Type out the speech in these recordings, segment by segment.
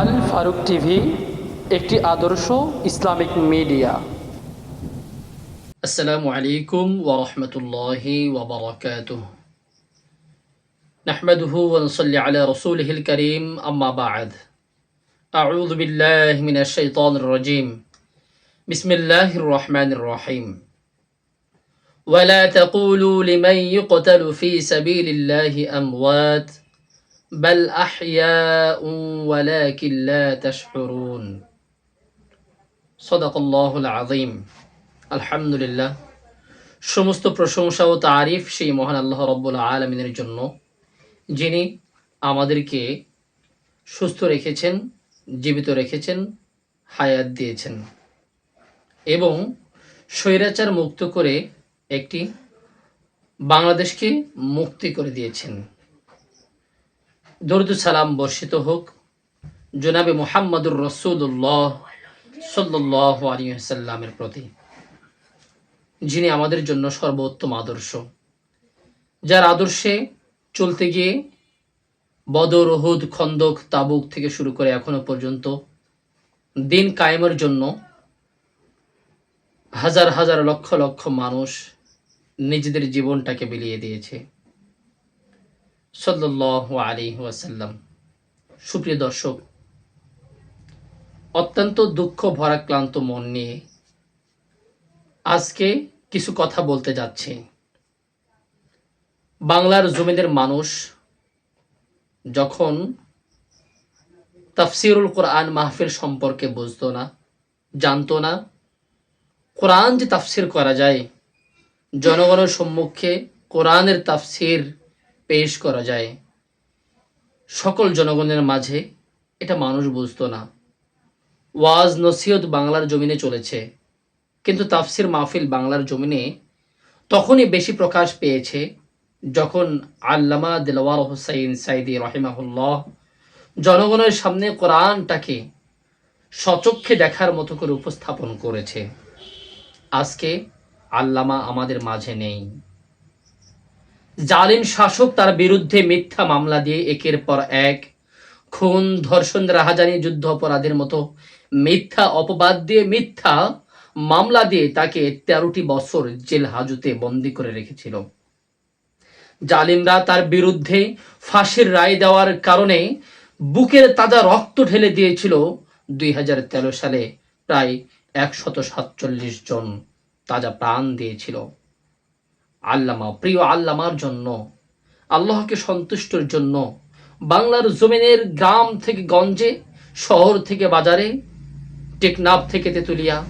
Al Faruk TV একটি আদর্শ Islamic media السلام عليكم ورحمة الله وبركاته نحمده ونصلي على رسوله الكريم أما بعد أعوذ بالله من الشيطان الرجيم بسم الله الرحمن الرحيم ولا تقولوا لمن يقتل في سبيل الله أموات بل أحياء ولكن لا تشعرون صدق الله العظيم আলহামদুলিল্লাহ সমস্ত প্রশংসা ও তারিফ সেই মহান আল্লাহ রব্বুল আলমিনের জন্য যিনি আমাদেরকে সুস্থ রেখেছেন জীবিত রেখেছেন হায়াত দিয়েছেন এবং স্বৈরাচার মুক্ত করে একটি বাংলাদেশকে মুক্তি করে দিয়েছেন দরুদ সালাম বর্ষিত হোক। জনাবে মোহাম্মদুর রসুল্লাহ সাল্লাহ আলিয়াল্লামের প্রতি, যিনি আমাদের জন্য সর্বোত্তম আদর্শ, যার আদর্শে চলতে গিয়ে বদর হুদ খন্দক, তাবুক থেকে শুরু করে এখনও পর্যন্ত দিন কায়েমের জন্য হাজার হাজার লক্ষ লক্ষ মানুষ নিজেদের জীবনটাকে বিলিয়ে দিয়েছে। সল্লাহ আলী ওয়াসাল্লাম। সুপ্রিয় দর্শক, অত্যন্ত দুঃখ, ভরাক্লান্ত মন নিয়ে আজকে কিছু কথা বলতে যাচ্ছি। বাংলার জমিদের মানুষ যখন তাফসিরুল কোরআন মাহফিল সম্পর্কে বুঝতো না, জানতো না, কোরআন যে তাফসির করা যায়, জনগণের সম্মুখে কোরআনের তাফসির পেশ করা যায়। সকল জনগণের মাঝে এটা মানুষ বুঝতো না। ওয়াজ নসিহত বাংলার জমিনে চলেছে। কিন্তু তাফসির মাহফিল বাংলার জমিনে তখনই বেশি প্রকাশ পেয়েছে যখন আল্লামা দিলওয়ার হোসাইন সাইদি রহিমাহুল্লাহ জনগণের সামনে কোরআনটাকে সচক্ষে দেখার মতো করে উপস্থাপন করেছে। আজকে আল্লামা আমাদের মাঝে নেই। জালিম শাসক তার বিরুদ্ধে মিথ্যা মামলা দিয়ে একের পর এক খুন, ধর্ষণ, রাহাজানি, যুদ্ধ অপরাধের মতো মিথ্যা অপবাদ দিয়ে মিথ্যা মামলা দিয়ে তাকে তেরোটি বছর জেল হাজতে বন্দি করে রেখেছিল। জালিমরা তার বিরুদ্ধে ফাঁসির রায় দেওয়ার কারণে বুকের তাজা রক্ত ঢেলে দিয়েছিল দুই হাজার তেরো সালে, প্রায় একশত সাতচল্লিশ জন তাজা প্রাণ দিয়েছিল। আল্লামা, প্রিয় আল্লামার জন্য, আল্লাহকে সন্তুষ্টর জন্য, বাংলার জমিনের গ্রাম থেকে গঞ্জে, শহর থেকে বাজারে, টেকনাফ থেকে তেতুলিয়া,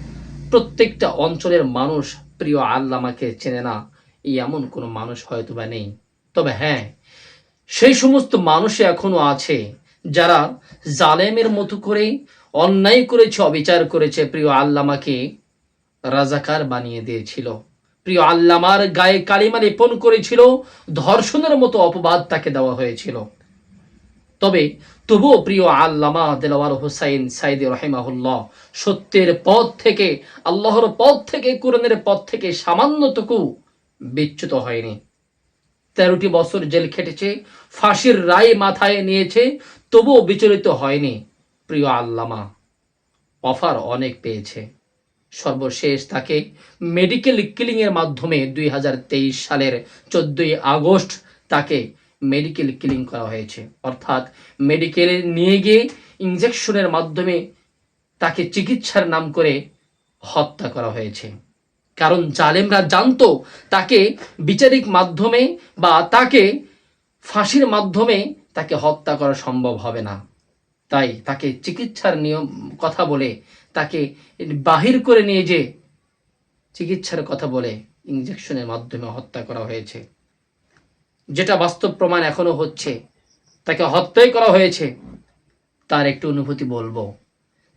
প্রত্যেকটা অঞ্চলের মানুষ প্রিয় আল্লামাকে চেনে না। এই এমন কোনো মানুষ হয়তো বা নেই। তবে হ্যাঁ সেই সমস্ত মানুষে এখনও আছে যারা জালেমের মতো করে অন্যায় করেছে, অবিচার করেছে, প্রিয় আল্লামাকে রাজাকার বানিয়ে দিয়েছিল। প্রিয় আল্লামার গায়ে কালিমা লেপন করেছিল, ধর্ষণের মতো অপবাদ তাকে দেওয়া হয়েছিল। তবে তবুও প্রিয় আল্লামা দেলাওয়ার হুসাইন সাইদি রহেমাহুল্লাহ, সত্যের পথ থেকে, আল্লাহর পথ থেকে, কোরআনের পথ থেকে সামান্যটুকু বিচ্যুত হয়নি। তেরোটি বছর জেল খেটেছে, ফাঁসির রায় মাথায় নিয়েছে, তবুও বিচলিত হয়নি প্রিয় আল্লামা। অফার অনেক পেয়েছে। সর্বশেষ তাকে মেডিকেল কিলিংয়ের মাধ্যমে দুই হাজার তেইশ সালের চোদ্দই আগস্ট তাকে মেডিকেল কিলিং করা হয়েছে। অর্থাৎ মেডিকেলে নিয়ে গিয়ে ইঞ্জেকশনের মাধ্যমে তাকে চিকিৎসার নাম করে হত্যা করা হয়েছে। কারণ জালেমরা জানতো তাকে বিচারিক মাধ্যমে বা তাকে ফাঁসির মাধ্যমে তাকে হত্যা করা সম্ভব হবে না। তাই তাকে চিকিৎসার নিয়ম, কথা বলে তাকে বাহির করে নিয়ে যে চিকিৎসার কথা বলে ইঞ্জেকশনের মাধ্যমে হত্যা করা হয়েছে। যেটা বাস্তব প্রমাণ এখনও হচ্ছে, তাকে হত্যাই করা হয়েছে। তার একটু অনুভূতি বলব।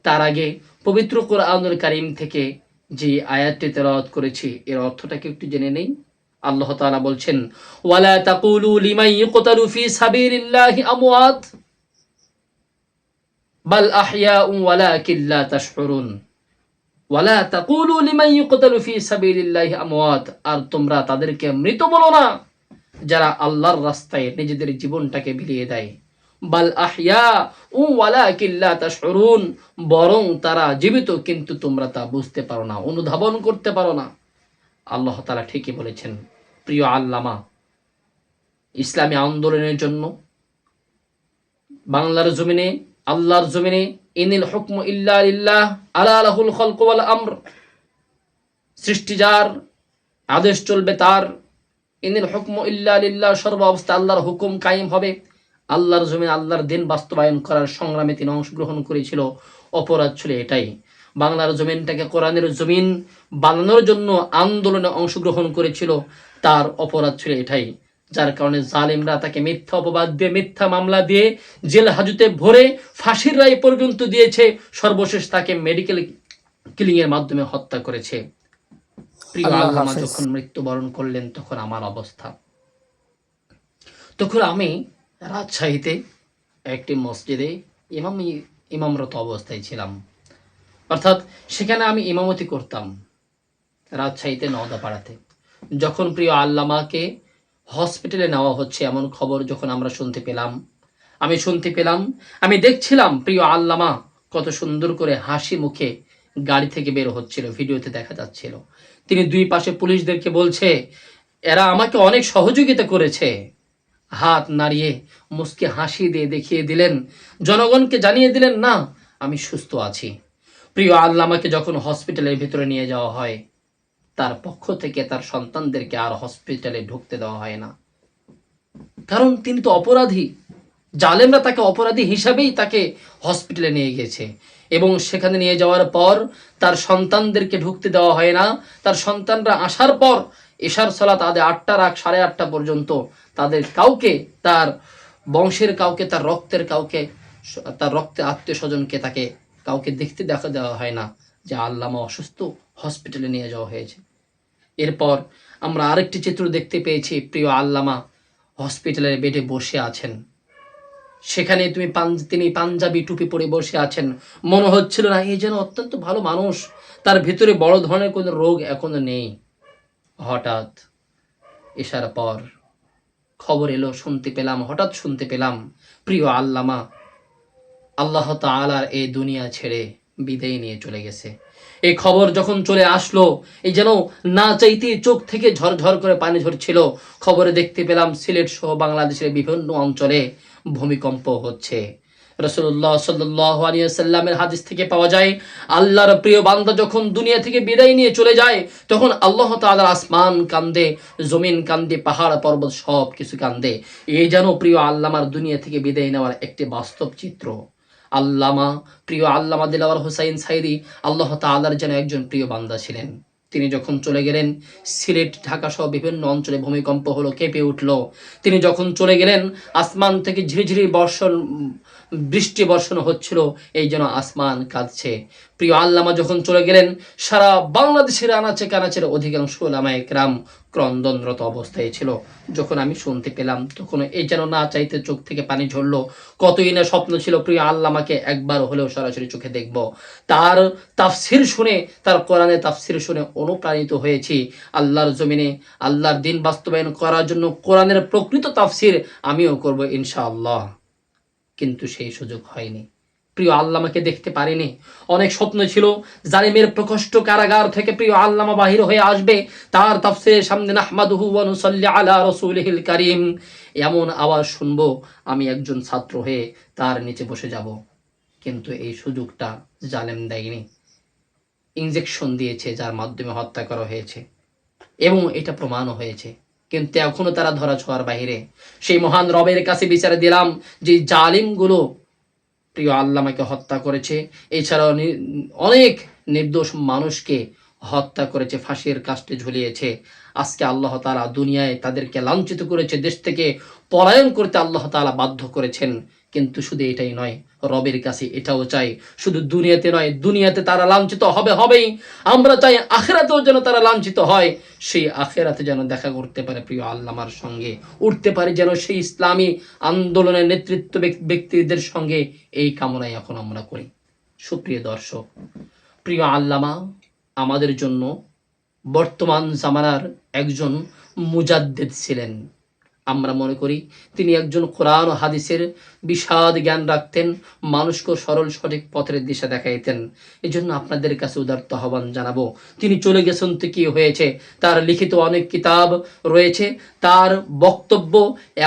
তার আগে পবিত্র কোরআনুল কারিম থেকে যে আয়াতটি তেলাওয়াত করেছি, এর অর্থটাকে একটু জেনে নেই। আল্লাহ তাআলা বলছেন, ওয়ালা তাকুলু লিমান ইউকতালু ফি সাবিলিল্লাহি আমওয়াত। বাল আহইয়াউ ওয়ালাকিন লা তাশউরুন ওয়ালা তাকুলু লিমান ইউকতালু ফি সাবিলিল্লাহি আমওয়াত। আর তোমরা তাদেরকে মৃত বলো না, যারা আল্লাহর রাস্তায় নিজেদের জীবনটাকে বিলিয়ে দেয়। বাল আহিয়া উ ওয়ালা কিল্লা তাশউরুন বরং তারা জীবিত, কিন্তু তোমরা তা বুঝতে পারো না, অনুধাবন করতে পারো না। আল্লাহ তাআলা ঠিকই বলেছেন, প্রিয় আল্লামা, ইসলামী আন্দোলনের জন্য বাংলার জমিনে আল্লাহর জমিনে, ইনিল হুকম ইল্লা লিল্লাহ, আলা লাহুল খলক আমর। সৃষ্টি যার, আদেশ চলবে তার। ইনিল হুকম ইল্লা লিল্লাহ, সর্ব অবস্থা আল্লাহর হুকুম কায়েম হবে। আল্লাহর জমিন আল্লাহর দিন বাস্তবায়ন করার সংগ্রামে তিনি অংশগ্রহণ করেছিল। অপরাধ ছিল এটাই। বাংলার জমিনটাকে কোরআনের জমিন বানানোর জন্য আন্দোলনে অংশগ্রহণ করেছিল। তার অপরাধ ছিল এটাই। যার কারণে জালেমরা তাকে মিথ্যা অপবাদ দিয়ে মিথ্যা মামলা দিয়ে জেল হাজুতে ভরে ফাঁসির রায় পর্যন্ত দিয়েছে। সর্বশেষ তাকে মেডিকেল কিলিং এর মাধ্যমে হত্যা করেছে। যখন মৃত্যুবরণ করলেন তখন আমার অবস্থা। তখন আমি রাজশাহীতে একটি মসজিদে ইমামি ইমামরত অবস্থায় ছিলাম। অর্থাৎ সেখানে আমি ইমামতি করতাম রাজশাহীতে নওদাপাড়াতে। যখন প্রিয় আল্লামাকে হসপিটালে নেওয়া হচ্ছে এমন খবর যখন আমরা শুনতে পেলাম। আমি শুনতে পেলাম, আমি দেখছিলাম প্রিয় আল্লামা কত সুন্দর করে হাসি মুখে গাড়ি থেকে বের হচ্ছিল, ভিডিওতে দেখা যাচ্ছিল। তিনি দুই পাশে পুলিশদেরকে বলছে, এরা আমাকে অনেক সহযোগিতা করেছে। হাত নাড়িয়ে মুসকে হাসি দিয়ে দেখিয়ে দিলেন, জনগণকে জানিয়ে দিলেন, না, আমি সুস্থ আছি। প্রিয় আল্লামাকে যখন হসপিটালের ভিতরে নিয়ে যাওয়া হয় তার পক্ষ থেকে তার সন্তানদেরকে আর হসপিটালে ঢুকতে দেওয়া হয় না। কারণ তিনি তো অপরাধী। জালেমরা তাকে অপরাধী হিসাবেই তাকে হসপিটালে নিয়ে গেছে এবং সেখানে নিয়ে যাওয়ার পর তার সন্তানদেরকে ঢুকতে দেওয়া হয় না। তার সন্তানরা আসার পর এশার সলা তাদের আটটা রাখ সাড়ে আটটা পর্যন্ত তাদের কাউকে, তার বংশের কাউকে, তার রক্তের কাউকে, তার রক্তের আত্মীয় স্বজনকে তাকে কাউকে দেখতে দেখা দেওয়া হয় না যে আল্লামা অসুস্থ হসপিটালে নিয়ে যাওয়া হয়েছে। এরপর আমরা আরেকটি চিত্র দেখতে পেয়েছি, প্রিয় আল্লামা হসপিটালের বেডে বসে আছেন। সেখানে তুমি তিনি পাঞ্জাবি টুপি পরে বসে আছেন। মনে হচ্ছিল না এই যেন অত্যন্ত ভালো মানুষ। তার ভিতরে বড় ধরনের কোনো রোগ এখনও নেই। হঠাৎ এসার পর খবর এলো, শুনতে পেলাম, হঠাৎ শুনতে পেলাম, প্রিয় আল্লামা, আল্লাহ তাআলার এই দুনিয়া ছেড়ে বিদায় নিয়ে চলে গেছে। এই খবর যখন চলে আসলো, এই যেন না চাইতে চোখ থেকে ঝরঝর করে পানি ঝরছিল, খবরে দেখতে পেলাম সিলেট সহ বাংলাদেশের বিভিন্ন অঞ্চলে ভূমিকম্প হচ্ছে। রসুল্লাহ সাল্লাহ আলিয়াল্লামের হাদিস থেকে পাওয়া যায়, আল্লাহর প্রিয় বান্দা যখন দুনিয়া থেকে বিদায় নিয়ে চলে যায়, তখন আল্লাহ তাআলার আসমান কান্দে, জমিন কান্দে, পাহাড়, পর্বত সব কিছু কান্দে। এই যেন প্রিয় আল্লামার দুনিয়া থেকে বিদায় নেওয়ার একটি বাস্তব চিত্র। আল্লামা, প্রিয় আল্লামা দিলাওয়ার হুসাইন সাইদি, আল্লাহ তালার যেন একজন প্রিয় বান্দা ছিলেন। তিনি যখন চলে গেলেন, সিলেট, ঢাকা সহ বিভিন্ন অঞ্চলে ভূমিকম্প হলো, কেঁপে উঠল। তিনি যখন চলে গেলেন, আসমান থেকে ঝিরিঝিরি বর্ষণ বৃষ্টি বর্ষণ হচ্ছিল, এই যেন আসমান কাঁদছে। প্রিয় আল্লামা যখন চলে গেলেন, সারা বাংলাদেশের আনাচে কানাচের অধিকাংশ ওলামা একরাম ক্রন্দনরত অবস্থায় ছিল। যখন আমি শুনতে পেলাম তখন এই যেন না চাইতে চোখ থেকে পানি ঝরলো। কতই না স্বপ্ন ছিল প্রিয় আল্লামাকে একবার হলেও সরাসরি চোখে দেখব। তার তাফসির শুনে, তার কোরআনে তাফসির শুনে অনুপ্রাণিত হয়েছি। আল্লাহর জমিনে আল্লাহর দিন বাস্তবায়ন করার জন্য কোরআনের প্রকৃত তাফসির আমিও করব ইনশাআল্লাহ। কিন্তু সেই সুযোগ হয়নি। প্রিয় আল্লামাকে দেখতে পারিনি। অনেক স্বপ্ন ছিল, জালিমের প্রকষ্ট কারাগার থেকে প্রিয় আল্লামা বাহির হয়ে আসবে। তার তাফসিরের সামনে নাহমাদুহু ওয়া নুসাল্লি আলা এমন আওয়াজ শুনব, আমি একজন ছাত্র হয়ে তার নিচে বসে যাব। কিন্তু এই সুযোগটা জালেম দেয়নি। ইঞ্জেকশন দিয়েছে, যার মাধ্যমে হত্যা করা হয়েছে। এবং এটা প্রমাণও হয়েছে। কিন্তু এখনও তারা ধরা ছোঁয়ার বাহিরে। সেই মহান রবের কাছে বিচারে দিলাম যে জালিমগুলো প্রিয় আল্লামাকে হত্যা করেছে। এছাড়াও অনেক নির্দোষ মানুষকে হত্যা করেছে, ফাঁসির কাস্টে ঝুলিয়েছে। আজকে আল্লাহ তালা দুনিয়ায় তাদেরকে লাঞ্ছিত করেছে, দেশ থেকে পলায়ন করতে আল্লাহ তালা বাধ্য করেছেন। কিন্তু শুধু এটাই নয়, রবের কাছে এটাও চাই। শুধু দুনিয়াতে নয়, দুনিয়াতে তারা লাঞ্ছিত হবে, হবেই। আমরা চাই আখেরাতেও যেন তারা লাঞ্ছিত হয়। সেই আখেরাতে যেন দেখা করতে পারে প্রিয় আল্লামার সঙ্গে। উঠতে পারে যেন সেই ইসলামী আন্দোলনের নেতৃত্ব ব্যক্তিদের সঙ্গে। এই কামনাই এখন আমরা করি। সুপ্রিয় দর্শক, প্রিয় আল্লামা, আমাদের জন্য বর্তমান জামানার একজন মুজাদ্দেদ ছিলেন। আমরা মনে করি তিনি একজন কোরআন ও হাদিসের বিশাদ জ্ঞান রাখতেন, মানুষকে সরল সঠিক পথের দিশা দেখাইতেন। এই জন্য আপনাদের কাছে উদার্ত আহ্বান জানাব, তিনি চলে গেছেন তো কি হয়েছে? তার লিখিত অনেক কিতাব রয়েছে, তার বক্তব্য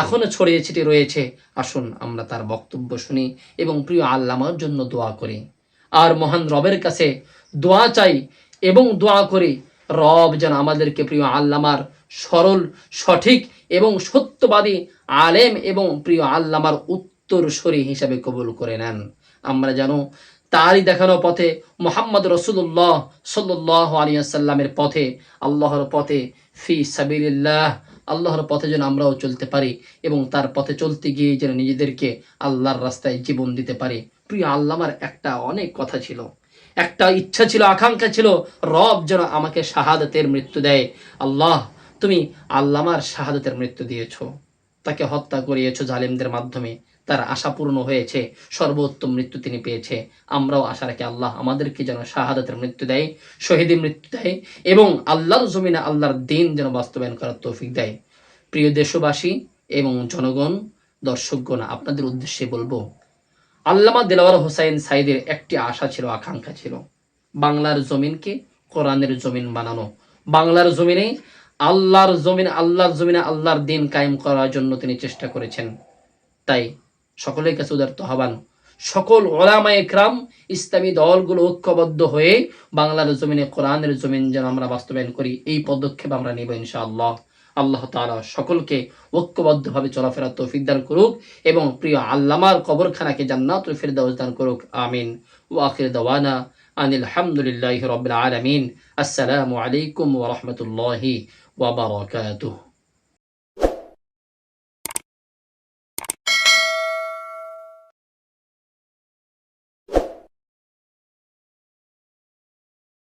এখনও ছড়িয়ে ছিটিয়ে রয়েছে। আসুন আমরা তার বক্তব্য শুনি এবং প্রিয় আল্লামার জন্য দোয়া করি। আর মহান রবের কাছে দোয়া চাই এবং দোয়া করি, রব যেন আমাদেরকে প্রিয় আল্লামার সরল, সঠিক এবং সত্যবাদী আলেম এবং প্রিয় আল্লামার উত্তরসূরি হিসাবে কবুল করে নেন। আমরা যেন তারই দেখানো পথে মোহাম্মদ রসুল্লাহ সাল্লাহ আলিয়াল্লামের পথে, আল্লাহর পথে, ফি সাবিল্লাহ আল্লাহর পথে যেন আমরাও চলতে পারি এবং তার পথে চলতে গিয়ে যেন নিজেদেরকে আল্লাহর রাস্তায় জীবন দিতে পারি। প্রিয় আল্লামার একটা অনেক কথা ছিল। একটা ইচ্ছা ছিল, আকাঙ্ক্ষা ছিল, রব যেন আমাকে শাহাদাতের মৃত্যু দেয়। আল্লাহ তুমি আল্লামার শাহাদাতের মৃত্যু দিয়েছ। তাকে হত্যা করিয়েছো জালিমদের মাধ্যমে। তার আশা পূর্ণ হয়েছে, সর্বোত্তম মৃত্যু তিনি পেয়েছে। আমরাও আশা রাখি আল্লাহ আমাদেরকে যেন শাহাদাতের মৃত্যু দেয়, শহীদের মৃত্যু দেয় এবং আল্লাহর জমিনে আল্লাহর দিন যেন বাস্তবায়ন করার তৌফিক দেয়। প্রিয় দেশবাসী এবং জনগণ, দর্শকগণ, আপনাদের উদ্দেশ্যে বলব, আল্লামা দেলাওয়ার হোসাইন সাইদের একটি আশা ছিল, আকাঙ্ক্ষা ছিল। বাংলার জমিনকে কোরআনের জমিন বানানো। বাংলার জমিনে আল্লাহর জমিন, আল্লাহর জমিনে আল্লাহর দিন কায়েম করার জন্য তিনি চেষ্টা করেছেন। তাই সকলের কাছে উদার্ত আহ্বান। সকল ওলামা একরাম, ইসলামী দলগুলো ঐক্যবদ্ধ হয়ে বাংলার জমিনে, কোরআনের জমিন যেন আমরা বাস্তবায়ন করি, এই পদক্ষেপ আমরা নিব ইনশাআল্লাহ। আল্লাহ তাআলা সকলকে ঐক্যবদ্ধভাবে চলাফেরা তৌফিক দান করুক এবং প্রিয় আল্লামার কবরখানাকে জান্নাতুল ফিরদাউস দান করুক। আমিন। ওয়া আখির দাওয়ানা আনিল হামদুলিল্লাহি আলামিন। আসসালামু আলাইকুম ওয়া wabarakatuh.